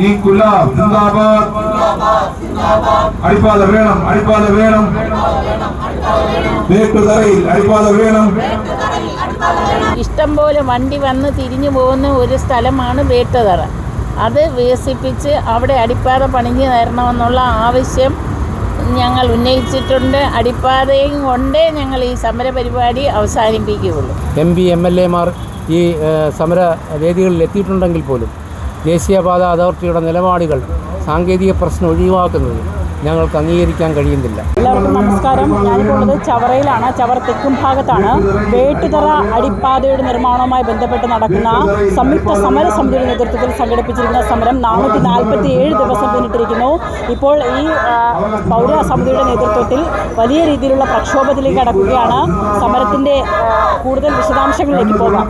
ഈ കുലാബ് സിന്ദാബാദ് അടിപ്പാത വേണം അടിപ്പാത വേണം. വേട്ടുതറയിൽ അടിപ്പാത വേണം. ഇഷ്ടം പോലെ വണ്ടി വന്ന് തിരിഞ്ഞു പോകുന്ന ഒരു സ്ഥലമാണ് വേട്ടുതറ. അത് വികസിപ്പിച്ച് അവിടെ അടിപ്പാത പണിഞ്ഞു തരണമെന്നുള്ള ആവശ്യം ഞങ്ങൾ ഉന്നയിച്ചിട്ടുണ്ട്. അടിപ്പാതയും കൊണ്ടേ ഞങ്ങൾ ഈ സമര പരിപാടി അവസാനിപ്പിക്കുകയുള്ളൂ. എം പി എം എൽ എമാർ ഈ ഏഹ്, സമര വേദികളിൽ എത്തിയിട്ടുണ്ടെങ്കിൽ പോലും ദേശീയപാത അതോറിറ്റിയുടെ നിലപാടുകൾ സാങ്കേതിക പ്രശ്നം ഒഴിവാക്കുന്നത് ഞങ്ങൾക്ക് അംഗീകരിക്കാൻ കഴിയുന്നില്ല. എല്ലാവർക്കും നമസ്കാരം. ഞാനിപ്പോൾ ഉള്ളത് ചവറയിലാണ്. ചവർ തെക്കും ഭാഗത്താണ്. വേട്ടുതറ അടിപ്പാതയുടെ നിർമ്മാണവുമായി ബന്ധപ്പെട്ട് നടക്കുന്ന സംയുക്ത സമര സമിതിയുടെ നേതൃത്വത്തിൽ സംഘടിപ്പിച്ചിരിക്കുന്ന സമരം നാനൂറ്റി നാൽപ്പത്തി ഏഴ് ദിവസം പിന്നിട്ടിരിക്കുന്നു. ഇപ്പോൾ ഈ പൗര സമിതിയുടെ നേതൃത്വത്തിൽ വലിയ രീതിയിലുള്ള പ്രക്ഷോഭത്തിലേക്ക് കടക്കുകയാണ്. സമരത്തിന്റെ കൂടുതൽ വിശദാംശങ്ങളിലേക്ക് പോകാം.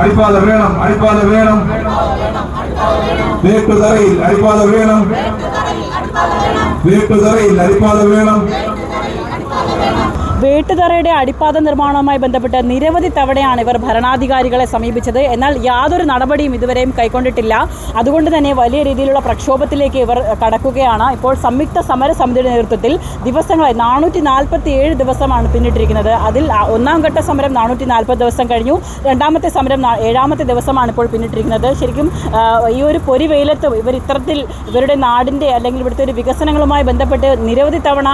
അടിപ്പാത വേണം അടിപ്പാത വേണം. വേട്ടുതറയിൽ അടിപ്പാത വേണം വേട്ടുതറയിൽ അടിപ്പാത വേണം വേട്ടുതറയുടെ അടിപ്പാത നിർമ്മാണവുമായി ബന്ധപ്പെട്ട് നിരവധി തവണയാണ് ഇവർ ഭരണാധികാരികളെ സമീപിച്ചത്. എന്നാൽ യാതൊരു നടപടിയും ഇതുവരെയും കൈക്കൊണ്ടിട്ടില്ല. അതുകൊണ്ട് തന്നെ വലിയ രീതിയിലുള്ള പ്രക്ഷോഭത്തിലേക്ക് ഇവർ കടക്കുകയാണ്. ഇപ്പോൾ സംയുക്ത സമര സമിതിയുടെ നേതൃത്വത്തിൽ ദിവസങ്ങളായി നാനൂറ്റി നാൽപ്പത്തി ഏഴ് ദിവസമാണ് പിന്നിട്ടിരിക്കുന്നത്. അതിൽ ഒന്നാം ഘട്ട സമരം നാനൂറ്റി നാൽപ്പത് ദിവസം കഴിഞ്ഞു. രണ്ടാമത്തെ സമരം ഏഴാമത്തെ ദിവസമാണ് ഇപ്പോൾ പിന്നിട്ടിരിക്കുന്നത്. ശരിക്കും ഈ ഒരു പൊരി വെയിലത്ത് ഇവർ ഇത്തരത്തിൽ ഇവരുടെ നാടിന്റെ അല്ലെങ്കിൽ ഇവിടുത്തെ ഒരു വികസനങ്ങളുമായി ബന്ധപ്പെട്ട് നിരവധി തവണ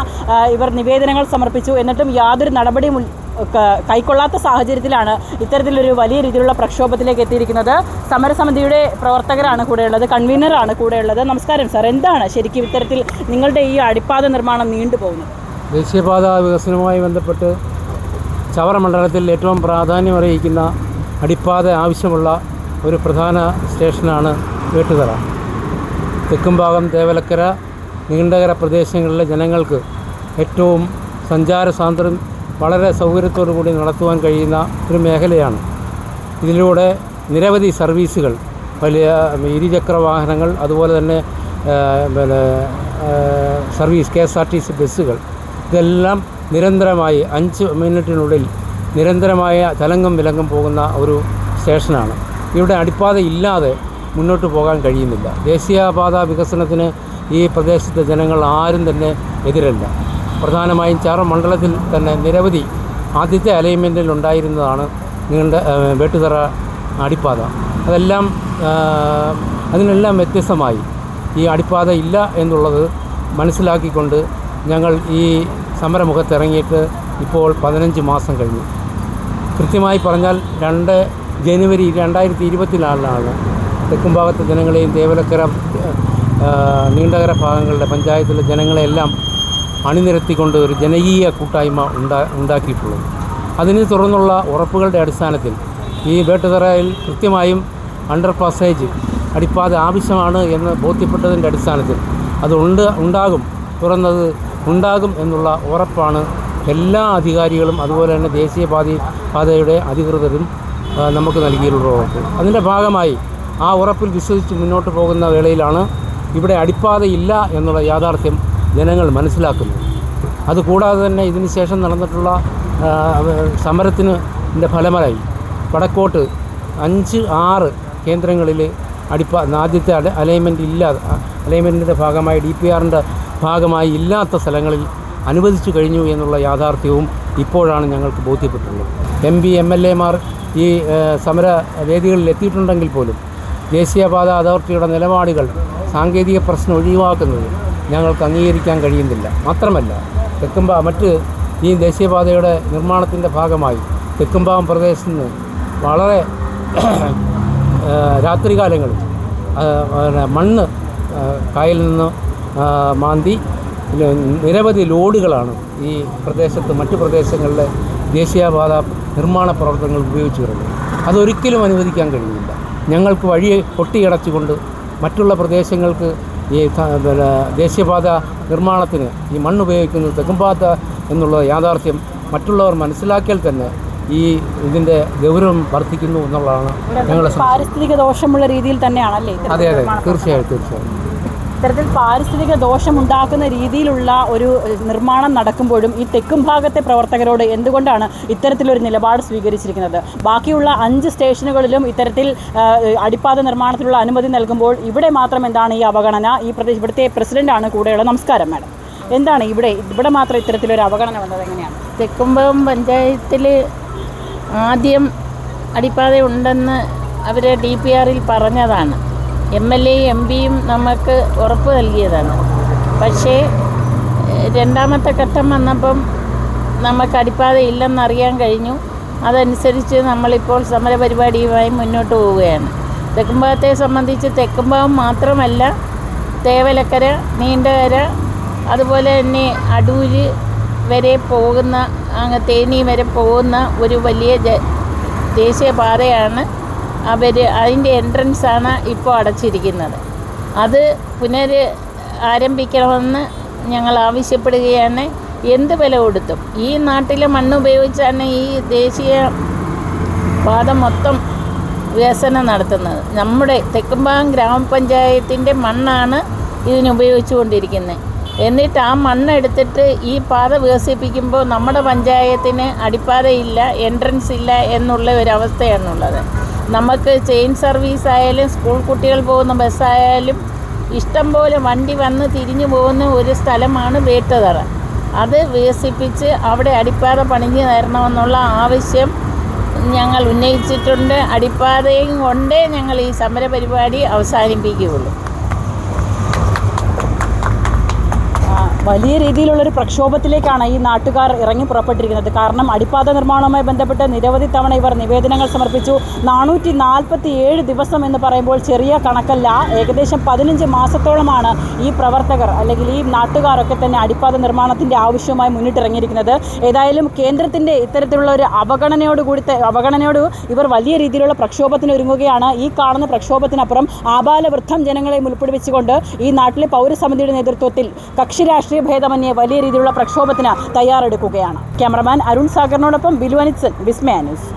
ഇവർ നിവേദനങ്ങൾ സമർപ്പിച്ചു. എന്നിട്ടും യാതൊരു നടപടിയും കൈക്കൊള്ളാത്ത സാഹചര്യത്തിലാണ് ഇത്തരത്തിലൊരു വലിയ രീതിയിലുള്ള പ്രക്ഷോഭത്തിലേക്ക് എത്തിയിരിക്കുന്നത്. സമരസമിതിയുടെ പ്രവർത്തകരാണ് കൂടെയുള്ളത് കൺവീനറാണ് കൂടെയുള്ളത്. നമസ്കാരം സാർ. എന്താണ് ശരിക്കും ഇത്തരത്തിൽ നിങ്ങളുടെ ഈ അടിപ്പാത നിർമ്മാണം നീണ്ടുപോകുന്നത് ദേശീയപാത വികസനവുമായി ബന്ധപ്പെട്ട് ചവറ മണ്ഡലത്തിൽ ഏറ്റവും പ്രാധാന്യം അറിയിക്കുന്ന അടിപ്പാത ആവശ്യമുള്ള ഒരു പ്രധാന സ്റ്റേഷനാണ് വേട്ടുതറ. തെക്കുംഭാഗം തേവലക്കര നീണ്ടകര പ്രദേശങ്ങളിലെ ജനങ്ങൾക്ക് ഏറ്റവും സഞ്ചാര സ്വാതന്ത്ര്യം വളരെ സൗകര്യത്തോടു കൂടി നടത്തുവാൻ കഴിയുന്ന ഒരു മേഖലയാണ്. ഇതിലൂടെ നിരവധി സർവീസുകൾ വലിയ ഇരുചക്ര വാഹനങ്ങൾ അതുപോലെ തന്നെ പിന്നെ service K S R T C ബസ്സുകൾ ഇതെല്ലാം നിരന്തരമായി അഞ്ച് മിനിറ്റിനുള്ളിൽ നിരന്തരമായ തലങ്കം വിലങ്കം പോകുന്ന ഒരു സ്റ്റേഷനാണ്. ഇവിടെ അടിപ്പാത ഇല്ലാതെ മുന്നോട്ട് പോകാൻ കഴിയുന്നില്ല. ദേശീയപാത വികസനത്തിന് ഈ പ്രദേശത്തെ ജനങ്ങൾ ആരും തന്നെ എതിരല്ല. പ്രധാനമായും ചാറ മണ്ഡലത്തിൽ തന്നെ നിരവധി ആദ്യത്തെ അലൈൻമെന്റിൽ ഉണ്ടായിരുന്നതാണ് ആ, വെട്ടുതറ അടിപ്പാത. അതെല്ലാം അതിനെല്ലാം വ്യത്യസ്തമായി. ഈ അടിപ്പാത ഇല്ല എന്നുള്ളത് മനസ്സിലാക്കിക്കൊണ്ട് ഞങ്ങൾ ഈ സമരമുഖത്തിറങ്ങിയിട്ട് ഇപ്പോൾ പതിനഞ്ച് മാസം കഴിഞ്ഞു. കൃത്യമായി പറഞ്ഞാൽ രണ്ട് ജനുവരി രണ്ടായിരത്തി ഇരുപത്തിനാലിലാണ് തെക്കുംഭാഗത്തെ ജനങ്ങളെയും ദേവലക്കര നീണ്ടകര ഭാഗങ്ങളുടെ പഞ്ചായത്തിലെ ജനങ്ങളെയെല്ലാം അണിനിരത്തിക്കൊണ്ട് ഒരു ജനകീയ കൂട്ടായ്മ ഉണ്ടാ ഉണ്ടാക്കിയിട്ടുള്ളത്. അതിനെ തുടർന്നുള്ള ഉറപ്പുകളുടെ അടിസ്ഥാനത്തിൽ ഈ വേട്ടുതറയിൽ കൃത്യമായും അണ്ടർ പാസേജ് അടിപ്പാത ആവശ്യമാണ് എന്ന് ബോധ്യപ്പെട്ടതിന്റെ അടിസ്ഥാനത്തിൽ അത് ഉണ്ട് ഉണ്ടാകും തുറന്നത് ഉണ്ടാകും എന്നുള്ള ഉറപ്പാണ് എല്ലാ അധികാരികളും അതുപോലെ തന്നെ ദേശീയപാതി പാതയുടെ അധികൃതരും നമുക്ക് നൽകിയിട്ടുള്ള ഉറപ്പ്. അതിന്റെ ഭാഗമായി ആ ഉറപ്പിൽ വിശ്വസിച്ച് മുന്നോട്ട് പോകുന്ന വേളയിലാണ് ഇവിടെ അടിപ്പാതയില്ല എന്നുള്ള യാഥാർത്ഥ്യം ജനങ്ങൾ മനസ്സിലാക്കുന്നത് അതുകൂടാതെ തന്നെ ഇതിന് ശേഷം നടന്നിട്ടുള്ള സമരത്തിന് ഫലമായി വടക്കോട്ട് അഞ്ച് ആറ് കേന്ദ്രങ്ങളിൽ അടിപ്പ ആദ്യത്തെ അല അലൈൻമെന്റ് ഇല്ലാതെ അലൈൻമെന്റിന്റെ ഭാഗമായി ഡി പി ആറിന്റെ ഭാഗമായി ഇല്ലാത്ത സ്ഥലങ്ങളിൽ അനുവദിച്ചു കഴിഞ്ഞു എന്നുള്ള യാഥാർത്ഥ്യവും ഇപ്പോഴാണ് ഞങ്ങൾക്ക് ബോധ്യപ്പെട്ടുള്ളത്. എം പി എം എൽ എമാർ ഈ സമര വേദികളിൽ എത്തിയിട്ടുണ്ടെങ്കിൽ പോലും ദേശീയപാത അതോറിറ്റിയുടെ നിലപാടുകൾ സാങ്കേതിക പ്രശ്നം ഒഴിവാക്കുന്നത് ഞങ്ങൾക്ക് അംഗീകരിക്കാൻ കഴിയുന്നില്ല. മാത്രമല്ല തെക്കുംപാ മറ്റ് ഈ ദേശീയപാതയുടെ നിർമ്മാണത്തിന്റെ ഭാഗമായി തെക്കുംപാവം പ്രദേശത്ത് നിന്ന് വളരെ രാത്രികാലങ്ങളിൽ മണ്ണ് കായലിൽ നിന്ന് മാന്തി നിരവധി ലോഡുകളാണ് ഈ പ്രദേശത്ത് മറ്റു പ്രദേശങ്ങളിലെ ദേശീയപാത നിർമ്മാണ പ്രവർത്തനങ്ങൾ ഉപയോഗിച്ചു വരുന്നത്. അതൊരിക്കലും അനുവദിക്കാൻ കഴിയുന്നില്ല. ഞങ്ങൾക്ക് വഴി പൊട്ടിയടച്ചുകൊണ്ട് മറ്റുള്ള പ്രദേശങ്ങൾക്ക് ഈ പിന്നെ ദേശീയപാത നിർമ്മാണത്തിന് ഈ മണ്ണ് ഉപയോഗിക്കുന്നത് തെക്കുംപാത എന്നുള്ള യാഥാർത്ഥ്യം മറ്റുള്ളവർ മനസ്സിലാക്കിയാൽ തന്നെ ഈ ഇതിന്റെ ഗൗരവം വർദ്ധിക്കുന്നു എന്നുള്ളതാണ് ഞങ്ങളുടെ പാരിസ്ഥിതിക ദോഷമുള്ള രീതിയിൽ തന്നെയാണല്ലേ അതെ അതെ. തീർച്ചയായും തീർച്ചയായും. ഇത്തരത്തിൽ പാരിസ്ഥിതിക ദോഷമുണ്ടാക്കുന്ന രീതിയിലുള്ള ഒരു നിർമ്മാണം നടക്കുമ്പോഴും ഈ തെക്കും ഭാഗത്തെ പ്രവർത്തകരോട് എന്തുകൊണ്ടാണ് ഇത്തരത്തിലൊരു നിലപാട് സ്വീകരിച്ചിരിക്കുന്നത്? ബാക്കിയുള്ള അഞ്ച് സ്റ്റേഷനുകളിലും ഇത്തരത്തിൽ അടിപ്പാത നിർമ്മാണത്തിലുള്ള അനുമതി നൽകുമ്പോൾ ഇവിടെ മാത്രം എന്താണ് ഈ അവഗണന? ഈ പ്രദേശ ഇവിടുത്തെ പ്രസിഡന്റാണ് കൂടെയുള്ള. നമസ്കാരം മാഡം. എന്താണ് ഇവിടെ ഇവിടെ മാത്രം ഇത്തരത്തിലൊരു അവഗണന വന്നത് എങ്ങനെയാണ്? തെക്കുംഭവം പഞ്ചായത്തിൽ ആദ്യം അടിപ്പാത ഉണ്ടെന്ന് അവർ ഡി പി ആറിൽ പറഞ്ഞതാണ്. എം എൽ എയും എം പിയും നമുക്ക് ഉറപ്പ് നൽകിയതാണ്. പക്ഷേ രണ്ടാമത്തെ ഘട്ടം വന്നപ്പം നമുക്ക് അടിപ്പാത ഇല്ലെന്നറിയാൻ കഴിഞ്ഞു. അതനുസരിച്ച് നമ്മളിപ്പോൾ സമരപരിപാടിയുമായി മുന്നോട്ട് പോവുകയാണ്. തെക്കുംഭാഗത്തെ സംബന്ധിച്ച് തെക്കുംഭാഗം മാത്രമല്ല തേവലക്കര നീണ്ടകര അതുപോലെ തന്നെ അടൂര് വരെ പോകുന്ന അങ്ങ് തേനി വരെ പോകുന്ന ഒരു വലിയ ദേശീയപാതയാണ് അവർ അതിന്റെ എൻട്രൻസാണ് ഇപ്പോൾ അടച്ചിരിക്കുന്നത്. അത് പുനർ ആരംഭിക്കണമെന്ന് ഞങ്ങൾ ആവശ്യപ്പെടുകയാണ്. എന്ത് വില കൊടുത്തും. ഈ നാട്ടിലെ മണ്ണ് ഉപയോഗിച്ചാണ് ഈ ദേശീയ പാത മൊത്തം വികസനം നടത്തുന്നത്. നമ്മുടെ തെക്കുംഭാഗം ഗ്രാമപഞ്ചായത്തിന്റെ മണ്ണാണ് ഇതിനുപയോഗിച്ചുകൊണ്ടിരിക്കുന്നത് എന്നിട്ട് ആ മണ്ണ് എടുത്തിട്ട് ഈ പാത വികസിപ്പിക്കുമ്പോൾ നമ്മുടെ പഞ്ചായത്തിന് അടിപ്പാതയില്ല എൻട്രൻസ് ഇല്ല എന്നുള്ള ഒരവസ്ഥയാണുള്ളത് നമുക്ക് ചെയിൻ സർവീസ് ആയാലും സ്കൂൾ കുട്ടികൾ പോകുന്ന ബസ്സായാലും ഇഷ്ടം പോലെ വണ്ടി വന്ന് തിരിഞ്ഞു പോകുന്ന ഒരു സ്ഥലമാണ് വേട്ടതറ. അത് വികസിപ്പിച്ച് അവിടെ അടിപ്പാത പണിഞ്ഞു തരണമെന്നുള്ള ആവശ്യം ഞങ്ങൾ ഉന്നയിച്ചിട്ടുണ്ട്. അടിപ്പാതയും കൊണ്ടേ ഞങ്ങൾ ഈ സമരപരിപാടി അവസാനിപ്പിക്കുകയുള്ളൂ ആ, വലിയ രീതിയിലുള്ളൊരു പ്രക്ഷോഭത്തിലേക്കാണ് ഈ നാട്ടുകാർ ഇറങ്ങി പുറപ്പെട്ടിരിക്കുന്നത്. കാരണം അടിപ്പാത നിർമ്മാണവുമായി ബന്ധപ്പെട്ട് നിരവധി തവണ ഇവർ നിവേദനങ്ങൾ സമർപ്പിച്ചു. നാനൂറ്റി നാൽപ്പത്തി ഏഴ് ദിവസം എന്ന് പറയുമ്പോൾ ചെറിയ കണക്കല്ല ഏകദേശം പതിനഞ്ച് മാസത്തോളമാണ് ഈ പ്രവർത്തകർ അല്ലെങ്കിൽ ഈ നാട്ടുകാരൊക്കെ തന്നെ അടിപ്പാത നിർമ്മാണത്തിന്റെ ആവശ്യവുമായി മുന്നിട്ടിറങ്ങിയിരിക്കുന്നത്. ഏതായാലും കേന്ദ്രത്തിന്റെ ഇത്തരത്തിലുള്ള ഒരു അവഗണനയോട് കൂടി അവഗണനയോട് ഇവർ വലിയ രീതിയിലുള്ള പ്രക്ഷോഭത്തിന് ഒരുങ്ങുകയാണ്. ഈ കാണുന്ന പ്രക്ഷോഭത്തിനപ്പുറം ആബാലവൃദ്ധം ജനങ്ങളെ ഉൾപ്പെടുവിച്ചുകൊണ്ട് ഈ നാട്ടിലെ പൗരസമിതിയുടെ നേതൃത്വത്തിൽ കക്ഷി രാഷ്ട്രീയ ഭേദമന്യേ വലിയ രീതിയിലുള്ള പ്രക്ഷോഭത്തിന് തയ്യാറെടുക്കുകയാണ്. ക്യാമറമാൻ അരുൺ സാഗറിനോടൊപ്പം ബിലുവനിത്സൻ വിസ്മയ ന്യൂസ്.